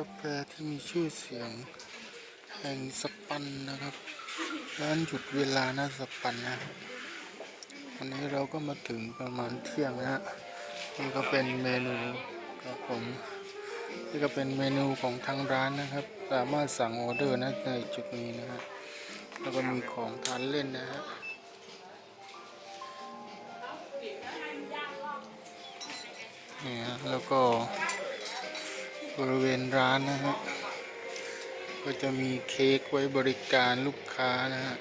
กาแฟที่มีชื่อเสียง แห่งสปันนะครับ ร้านหยุดเวลานะสปันนะวันนี้เราก็มาถึงประมาณเที่ยงนะฮะนี่ก็เป็นเมนูครับผมนี่ก็เป็นเมนูของทางร้านนะครับ สามารถสั่งออเดอร์นะในจุดนี้นะฮะแล้วก็มีของทานเล่นนะฮะนี่ฮะแล้วก็ บริเวณร้านนะฮะ ก็จะมีเค้กไว้บริการลูกค้านะฮะ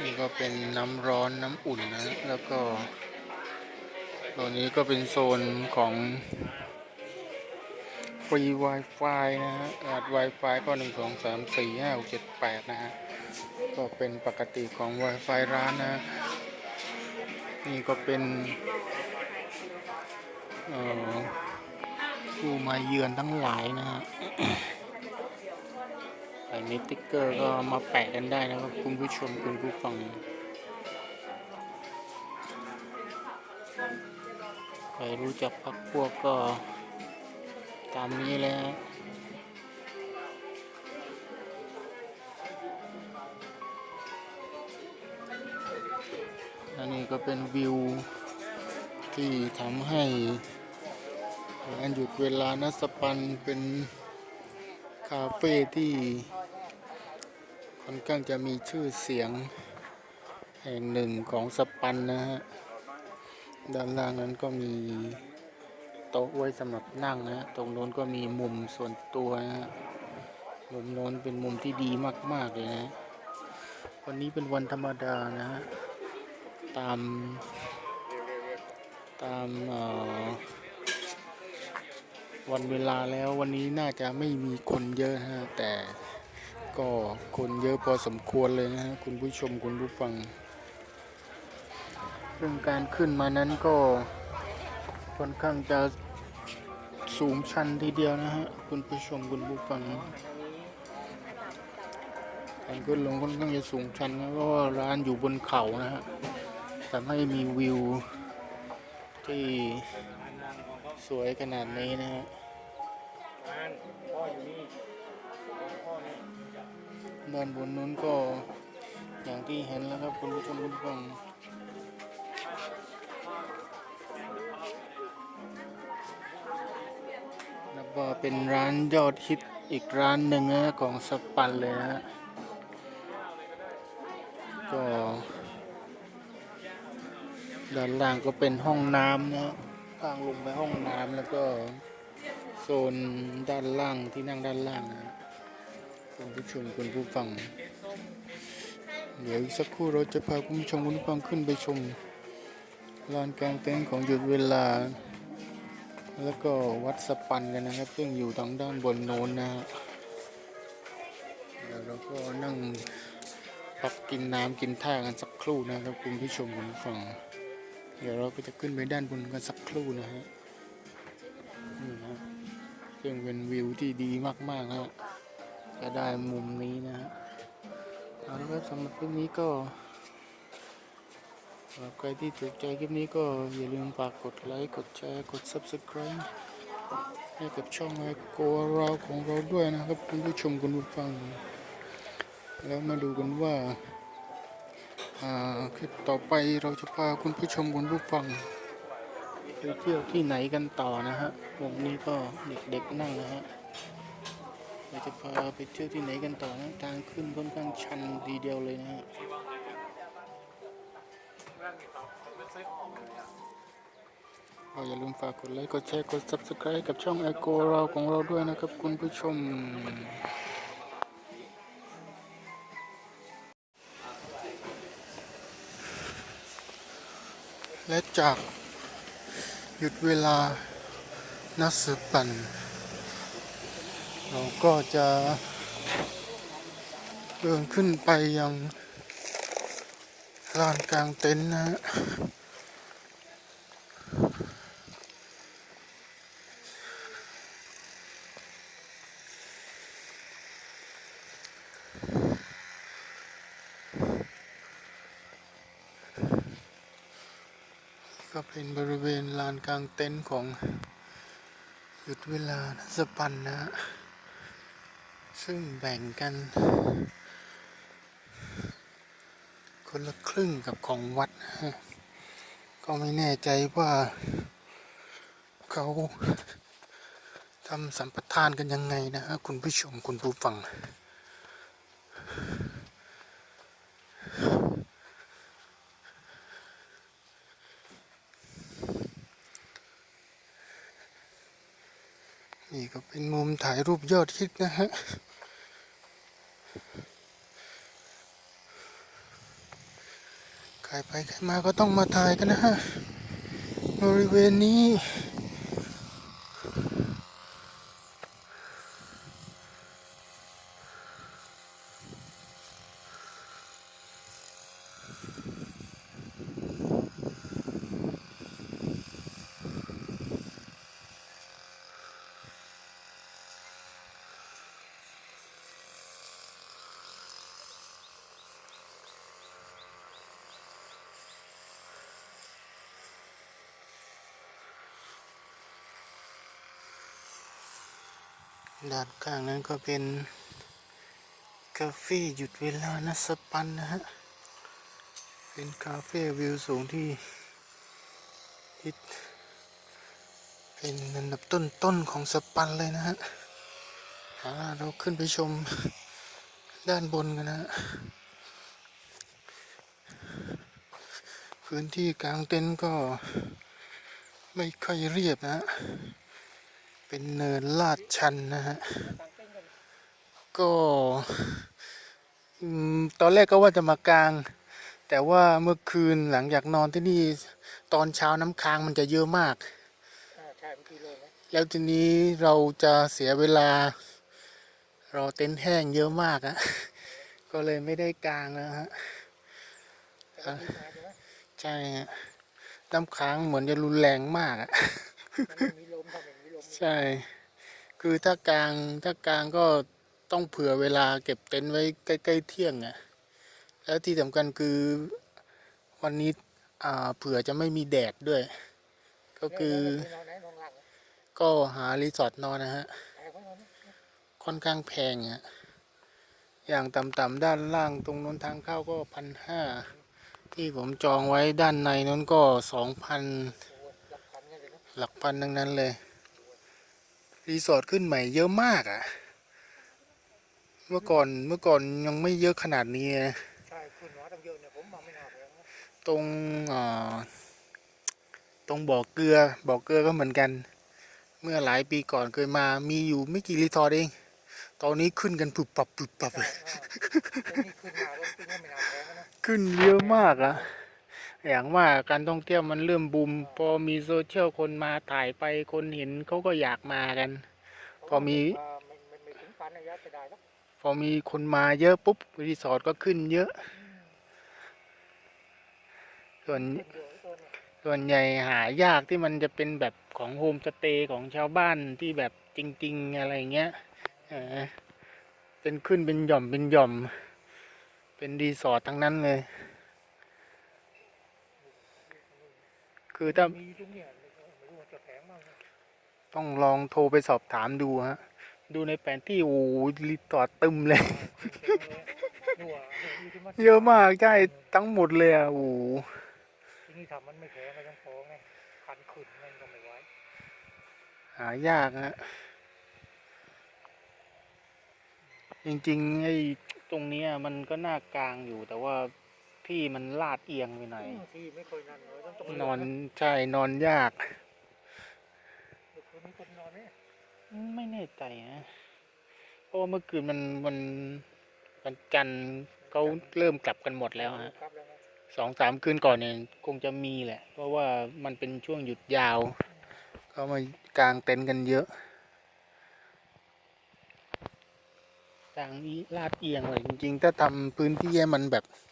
นี่ก็เป็นน้ำร้อนน้ำอุ่นนะ แล้วก็ตัวนี้ก็เป็นโซนของฟรี Wi-Fi นะฮะรหัส Wi-Fi ก็ 1 2 3 4 5 6 7 8 นะฮะ ก็เป็นปกติของ Wi-Fi ร้านนะ นี่ก็เป็น ผู้มาเยือนทั้งหลายนะฮะใครมีติ๊กเกอร์ก็มาแปะกันได้นะครับคุณผู้ชมคุณผู้ฟังใครรู้จักพักพวกก็ตามนี้แล้วอันนี้ก็เป็นวิวที่ทำให้ งานหยุดเวลานัสปันเป็นคาเฟ่ที่ค่อนข้างจะมีชื่อเสียงแห่งหนึ่งของสปันนะฮะ ด้านล่างนั้นก็มีโต๊ะไว้สำหรับนั่งนะฮะ ตรงโน้นก็มีมุมส่วนตัวนะฮะมุมโน้นเป็นมุมที่ดีมาก ๆ เลยนะ วันนี้เป็นวันธรรมดานะฮะ ตาม ตามเอ่อ วันเวลาแล้ววันนี้น่าจะไม่มีคนเยอะฮะแต่ก็คนเยอะพอสมควรเลยนะฮะคุณผู้ชมคุณผู้ฟัง เรื่องการขึ้นมานั้นก็ค่อนข้างจะสูงชันทีเดียวนะฮะคุณผู้ชมคุณผู้ฟังการขึ้นลงค่อนข้างจะสูงชันนะเพราะว่าร้านอยู่บนเขานะฮะทำให้มีวิวที่ สวยขนาดนี้นะฮะบ้านพ่ออยู่นี่พ่อนี่ด้านบนนู้นก็อย่างที่เห็นแล้วครับคุณผู้ชมคุณผู้ฟังแล้วก็เป็นร้านยอดฮิตอีกร้านหนึ่งนะของสปันเลยนะฮะก็ด้านล่างก็เป็นห้องน้ำนะฮะ ทางลงไปห้องน้ำแล้วก็โซนด้านล่างที่นั่งด้านล่างนะคุณผู้ชมคุณผู้ฟัง เดี๋ยวอีกสักครู่เราจะพาคุณผู้ชมคุณผู้ฟังขึ้นไปชมลานกลางเต็นท์ของหยุดเวลา แล้วก็วัดสปันกันนะครับ ซึ่งอยู่ทางด้านบนโน้นนะฮะเดี๋ยวเราก็นั่งพักกินน้ำกินท่ากันสักครู่นะครับคุณผู้ชมคุณผู้ฟัง เดี๋ยวเราก็จะขึ้นไปด้านบนกันสักครู่นะฮะนี่นะซึ่งเป็นวิวที่ดีมากๆฮะจะได้มุมนี้นะฮะเอาละครับสำหรับคลิปนี้ก็สำหรับใครที่ถูกใจคลิปนี้ก็อย่าลืมฝากกดไลค์กดแชร์กด subscribe ให้กับช่องไอโกเราของเราด้วยนะครับ คุณผู้ชมคุณผู้ฟัง แล้วมาดูกันว่า คลิปต่อไปเราจะพาคุณผู้ชมคุณผู้ฟังไปเที่ยวที่ไหนกันต่อนะฮะวงนี้ก็เด็กๆนั่งนะฮะเราจะพาไปเที่ยวที่ไหนกันต่อนะทางขึ้นค่อนข้างชันทีเดียวเลยนะฮะก็อย่าลืมฝากกดไลค์ กดแชร์ กด subscribe กับช่อง e อโกเราของเราด้วยนะครับคุณผู้ชม และจากหยุดเวลานักสืบปั่น เราก็จะเดินขึ้นไปยังลานกลางเต็นท์นะฮะก็ เป็นบริเวณลานกลางเต็นท์ของหยุดเวลาสปันนะฮะซึ่งแบ่งกัน คนละครึ่งกับของวัด ก็ไม่แน่ใจว่าเขาทำสัมปทานกันยังไงนะฮะคุณผู้ชมคุณผู้ฟัง ก็เป็นมุมถ่ายรูปยอดฮิตนะฮะใครไปใครมาก็ต้องมาถ่ายกันนะฮะบริเวณนี้ ด้านข้างนั้นก็เป็นคาเฟ่หยุดเวลานะสปันนะฮะ เป็นคาเฟ่วิวสูงที่ฮิตเป็นอันดับต้นๆของสปันเลยนะฮะเอาเราขึ้นไปชมด้านบนกันนะฮะพื้นที่กลางเต็นท์ก็ไม่ค่อยเรียบนะฮะ เป็นเนินลาดชันนะฮะ ก็ตอนแรกก็ว่าจะมากลาง แต่ว่าเมื่อคืนหลังจากนอนที่นี่ตอนเช้าน้ำค้างมันจะเยอะมาก แล้วทีนี้เราจะเสียเวลา รอเต็นท์แห้งเยอะมากอะก็เลยไม่ได้กลางนะฮะใช่ไหมใช่ฮะน้ำค้างเหมือนจะรุนแรงมากอะ ใช่ คือถ้ากลางถ้ากลางก็ต้องเผื่อเวลาเก็บเต็นท์ไว้ใกล้ ๆ เที่ยงอะแล้วที่สำคัญคือวันนี้อ่าเผื่อจะไม่มีแดดด้วย ก็คือก็หารีสอร์ทนอนนะฮะ ค่อนข้างแพงอะอย่างต่ำๆด้านล่างตรงนู้นทางเข้าก็พันห้า ที่ผมจองไว้ด้านในนู้นก็สองพันหลักพันกันเลยนะหลักพันทั้งนั้นเลย รีสอร์ทขึ้นใหม่เยอะมากอะ่ะ เมื่อก่อนเมื่อก่อนยังไม่เยอะขนาดนี้นะใช่คุณหมอตั้งเยอะเนี่ยผมมาไม่น่าแพงนะตรงอ่าตรงบ่อเกลือบ่อเกลือก็เหมือนกัน เมื่อหลายปีก่อนเคยมามีอยู่ไม่กี่รีสอร์ทเอง ตอนนี้ขึ้นกันปุบปับปุบปับใช่เลยอ่าแล้วนี่ขึ้นมาแล้วจริงๆก็ไม่น่าแพงนะ ขึ้นเยอะมากอะ อย่างว่าการท่องเที่ยวมันเริ่มบูม พอมีโซเชียลคนมาถ่ายไปคนเห็นเขาก็อยากมากัน พอมีพอมีคนมาเยอะปุ๊บรีสอร์ทก็ขึ้นเยอะ ส่วนส่วนใหญ่หายากที่มันจะเป็นแบบของโฮมสเตย์ของชาวบ้านที่แบบจริง ๆ อะไรเงี้ยเป็นขึ้นเป็นหย่อมเป็นหย่อม เป็นรีสอร์ททั้งนั้นเลย คือถ้ามีตรงเนี้ยไม่รู้ว่าจะแพงมากนะต้องลองโทรไปสอบถามดูฮะ ดูในแผนที่โอ้โหรีสอร์ทตึมเลย ดูอะนี่ที่นเยอะมากใช่ทั้งหมดเลยอะโอ้โหที่นี่ทำมันไม่แพงก็ยังพอไงพันขึ้นมันก็ไม่ไหวหายากฮะจริงๆไอ้ตรงเนี้ยมันก็น่ากลางอยู่แต่ว่า ที่มันลาดเอียงไปหน่อยที่ไม่เคยนั่นเลยต้องตรงนอนใช่นอนยากเมื่อคืนมีคนนอนไหมไม่แน่ใจนะเพราะว่าเมื่อคืนมันมันวันจันทร์เขาเริ่มกลับกันหมดแล้วฮะครับแล้วนะสองสามคืนก่อนเนี่ยคงจะมีแหละ เพราะว่ามันเป็นช่วงหยุดยาวเขามากางเต็นท์กันเยอะทางนี้ลาดเอียงเลยจริงๆ ถ้าทำพื้นที่ให้มันแบบทำท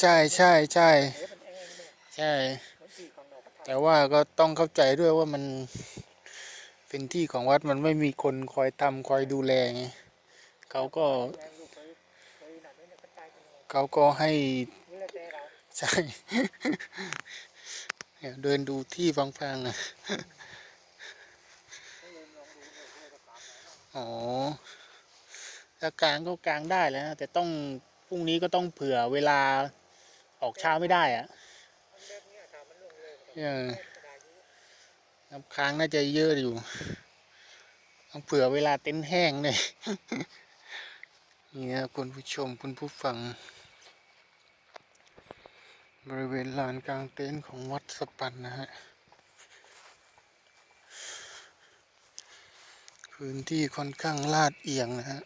ใช่ใช่ใช่ใช่ แต่ว่าก็ต้องเข้าใจด้วยว่ามันเป็นที่ของวัดมันไม่มีคนคอยทำคอยดูแลไงเขาก็เขาก็ให้ใช่เดินดูที่ฟังๆนะอ๋อกลางก็กลางได้แล้วนะแต่ต้อง พรุ่งนี้ก็ต้องเผื่อเวลาออกเช้าไม่ได้อะเออน้ำค้างน่าจะเยอะอยู่ต้องเผื่อเวลาเต็นท์แห้งเลยนี่นะคุณผู้ชมคุณผู้ฟัง บริเวณลานกลางเต็นท์ของวัดสปันนะฮะพื้นที่ค่อนข้างลาดเอียงนะฮะ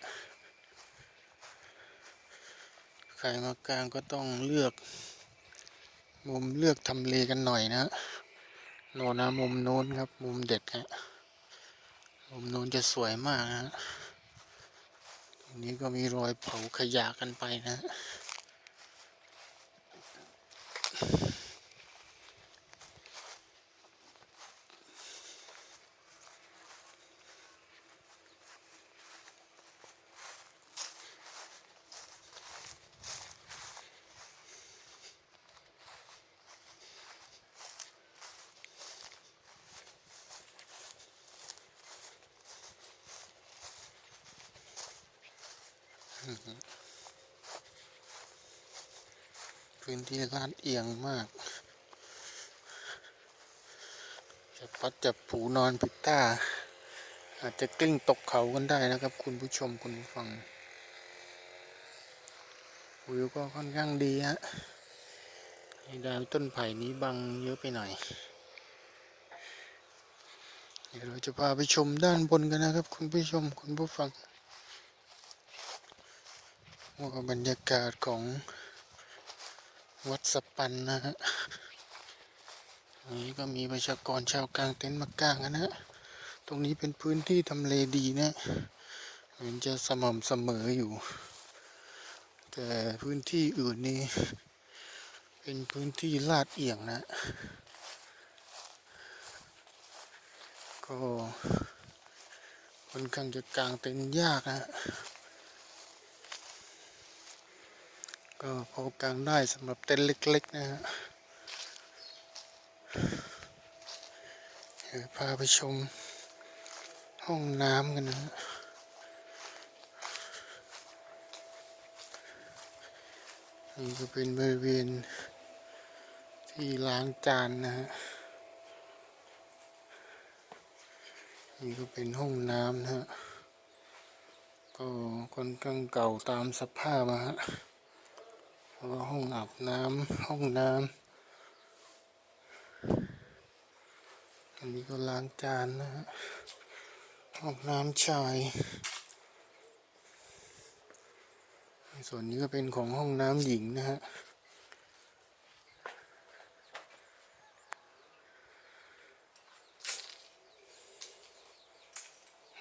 ใครมากลางก็ต้องเลือก มุมเลือกทำเลกันหน่อยนะโนนนะมุมโน้นครับ มุมเด็ดฮะมุมโน้นจะสวยมากนะฮะตรงนี้ก็มีรอยเผาขยะกันไปนะ พื้นที่ลาดเอียงมาก จะพัดจับผูนอนผิดท่าอาจจะกลิ้งตกเขากันได้นะครับ คุณผู้ชมคุณผู้ฟัง วิวก็ค่อนข้างดีฮะดาวต้นไผ่นี้บังเยอะไปหน่อยเดี๋ยวเราจะพาไปชมด้านบนกันนะครับ คุณผู้ชมคุณผู้ฟัง ว่าบรรยากาศของวัดสปันนะฮะนนี้ก็มีประชากรชาวกลางเต็นท์มากางกันนะฮะตรงนี้เป็นพื้นที่ทำเลดีนะเหมือนจะสม่ำเสมออยู่ แต่พื้นที่อื่นนี่เป็นพื้นที่ลาดเอียงนะ ก็ค่อนข้างจะกางเต็นท์ยากนะ ก็พอกางได้สำหรับเต็นท์เล็กๆนะฮะเดี๋ยวพาไปชมห้องน้ำกันนะฮะนี่ก็เป็นบริเวณที่ล้างจานนะฮะ นี่ก็เป็นห้องน้ำนะฮะ ก็ค่อนข้างเก่าตามสภาพนะฮะ แล้วก็ห้องอาบน้ำห้องน้ำอันนี้ก็ล้างจานนะฮะห้องน้ำชายส่วนนี้ก็เป็นของห้องน้ำหญิงนะฮะ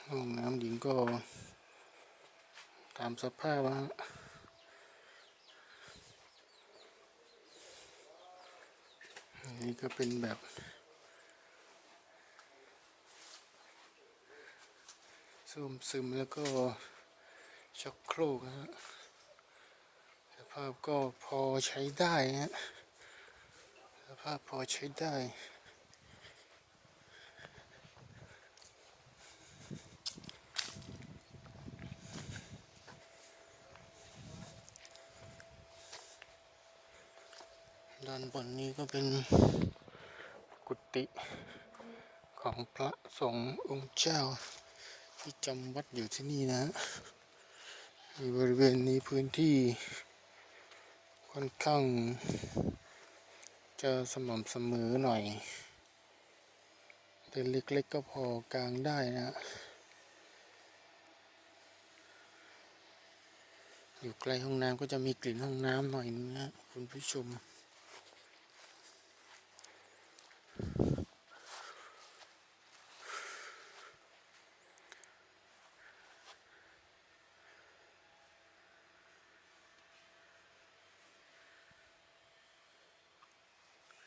ห้องน้ำหญิงก็ตามสภาพนะฮะ อันนี้ ก็เป็นแบบซึมซึมแล้วก็ชักโครกนะฮะสภาพก็พอใช้ได้นะฮะสภาพพอใช้ได้ ด้านบนนี้ก็เป็นกุฏิของพระสงฆ์องค์เจ้า ที่จำวัดอยู่ที่นี่นะในบริเวณนี้พื้นที่ค่อนข้าง จะสม่ำเสมอหน่อย แต่เล็กๆก็พอกลางได้นะ อยู่ใกล้ห้องน้ำก็จะมีกลิ่นห้องน้ำหน่อยนะคุณผู้ชม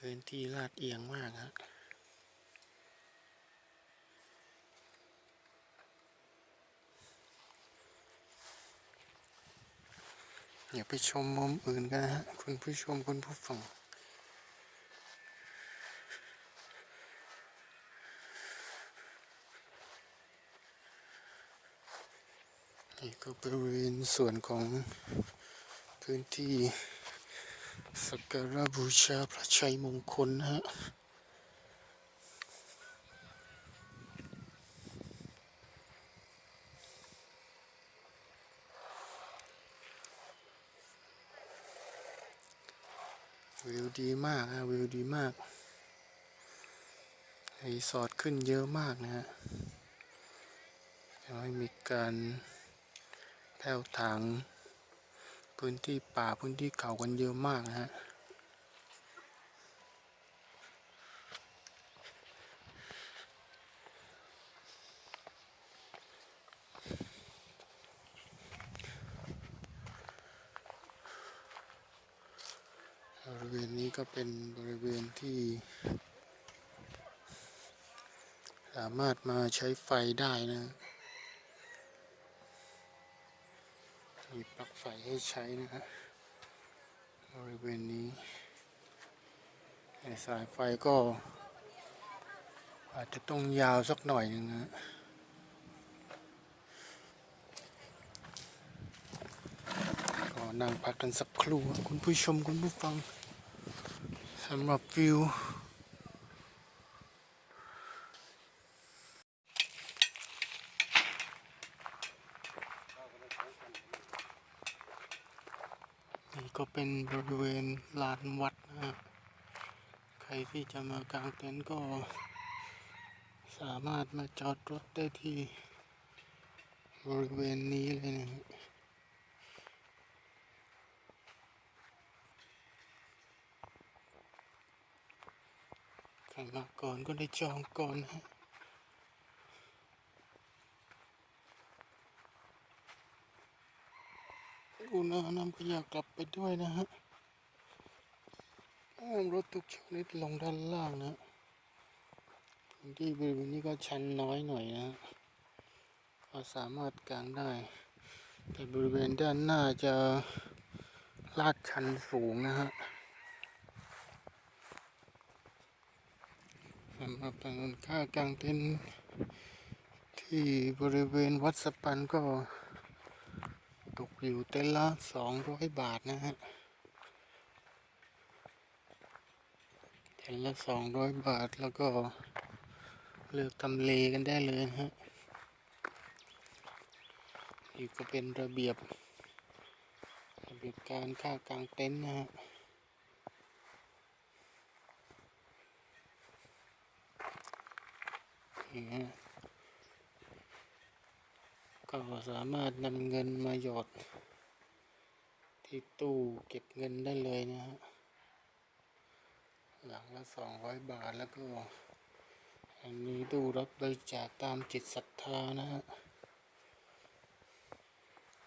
พื้นที่ลาดเอียงมากฮะอย่าไปชมมุมอื่นกันนะฮะคุณผู้ชมคุณผู้ฟังนี่ก็บริเวณส่วนของพื้นที่ สักการะบูชาพระชัยมงคลฮะวิวดีมากนะวิวดีมากรีสอร์ทขึ้นเยอะมากนะฮะยังมีการแผ่วถาง พื้นที่ป่าพื้นที่เขากันเยอะมากนะฮะบริเวณนี้ก็เป็นบริเวณที่ สามารถมาใช้ไฟได้นะ มีปลั๊ก ไฟให้ใช้นะฮะบริเวณนี้สายไฟก็ อาจจะต้องยาวสักหน่อยนึงนะก็นั่งพักกันสักครู่คุณผู้ชมคุณผู้ฟังสำหรับวิว นี่ ก็เป็นบริเวณลานวัดนะฮะใครที่จะมากางเต็นท์ก็ สามารถมาจอดรถได้ที่ บริเวณนี้เลยนะฮะใครมาก่อนก็ได้จองก่อนนะ ฮะนำขยะกลับไปด้วยนะฮะห้ามรถทุกชนิดลงด้านล่างนะพื้นที่บริเวณนี้ก็ชันน้อยหน่อยนะก็สามารถกางได้ แต่บริเวณด้านหน้าจะลาดชันสูงนะฮะสำหรับถนนค่ากลางเต็นท์ที่บริเวณวัดสปันก็ ตกอยู่เต็นละสองร้อยบาทนะฮะเต็นละสองร้อยบาทแล้วก็เลือกทำเลกันได้เลยนะฮะนี่ก็เป็นระเบียบ ระเบียบการค่ากลางเต็นท์นะฮะนี่ฮะ ก็สามารถนำเงินมาหยอด ที่ตู้เก็บเงินได้เลยนะฮะ หลังละสองร้อยบาทแล้วก็ อันนี้ตู้รับบริจาคตามจิตศรัทธานะฮะ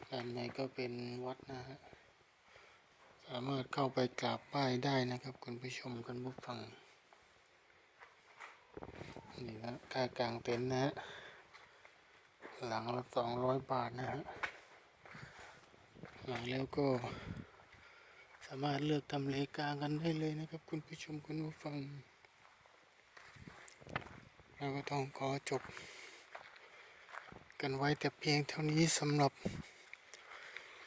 ด้านในก็เป็นวัดนะฮะ สามารถเข้าไปกราบไหว้ได้นะครับคุณผู้ชมคุณผู้ฟัง นี่นะค่ากลางเต็นท์นะฮะ หลังละสองร้อยบาทนะฮะมาแล้วก็ สามารถเลือกทำเลกลางกันได้เลยนะครับ คุณผู้ชมคุณผู้ฟังเราก็ต้องขอจบ กันไว้แต่เพียงเท่านี้สำหรับ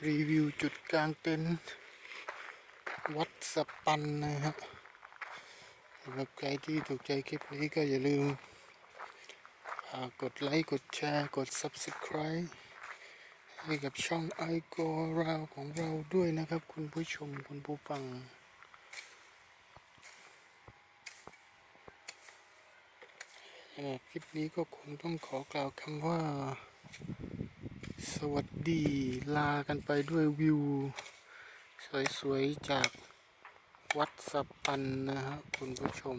รีวิวจุดกลางเต็นท์วัดสปันนะฮะสำหรับใครที่ถูกใจคลิปนี้ก็อย่าลืม กกดไลค์กดแชร์กด Subscribe ให้กับช่องไอโกราวของเราด้วยนะครับ คุณผู้ชมคุณผู้ฟังคลิปนี้ก็คงต้องขอกล่าวคำว่า สวัสดีลากันไปด้วยวิว สวย ๆ จากวัดสปันนะฮะคุณผู้ชม